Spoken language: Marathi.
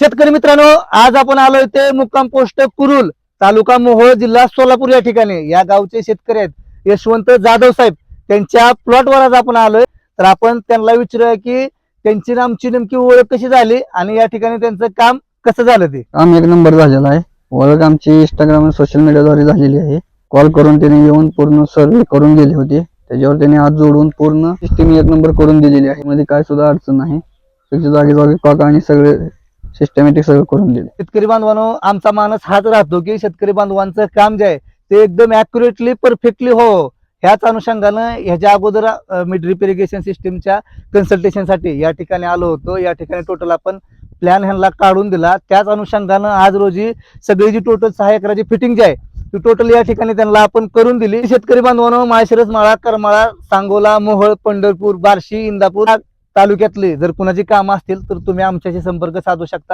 शेतकरी मित्रांनो आज आपण आलोय ते मुक्काम पोस्ट कुरुल तालुका मोहोळ जिल्हा सोलापूर या ठिकाणी. या गावचे शेतकरी आहेत यशवंत जाधव साहेब. त्यांच्या प्लॉटवर आज आपण आलोय. तर आपण त्यांना विचारूया की त्यांची आमची नेमकी ओळख कशी झाली आणि या ठिकाणी त्यांचं काम कसं झालं ते? काम एक नंबर झालेला आहे. ओळख आमची इंस्टाग्राम सोशल मीडियाद्वारे झालेली आहे. कॉल करून त्यांनी येऊन पूर्ण सर्वे करून गेले होते. त्याच्यावर त्यांनी हात जोडून पूर्ण सिस्टीम एक नंबर करून दिलेली आहे. मध्ये काय सुद्धा अडचण नाही. त्याच्या जागी जागी काका आणि सगळे सिस्टमॅटिक सगळं करून दिले. शेतकरी बांधवांनो आमचा मानस हाच राहतो की शेतकरी बांधवांचं काम जे आहे ते एकदम अॅक्युरेटली परफेक्टली हो. ह्याच अनुषंगानं ह्याच्या अगोदर मी ड्रिप इरिगेशन सिस्टीमच्या कन्सल्टेशनसाठी या ठिकाणी आलो होतो. या ठिकाणी टोटल आपण प्लॅन ह्यांना काढून दिला. त्याच अनुषंगानं आज रोजी सगळी जी टोटल सहा एकराची फिटिंग जी आहे ती टोटल या ठिकाणी त्यांना आपण करून दिली. शेतकरी बांधवांनो माळशिरस माळा करमाळा सांगोला मोहळ पंढरपूर बार्शी इंदापूर तालुक्यातले जर कुणाची कामं असतील तर तुम्ही आमच्याशी संपर्क साधू शकता.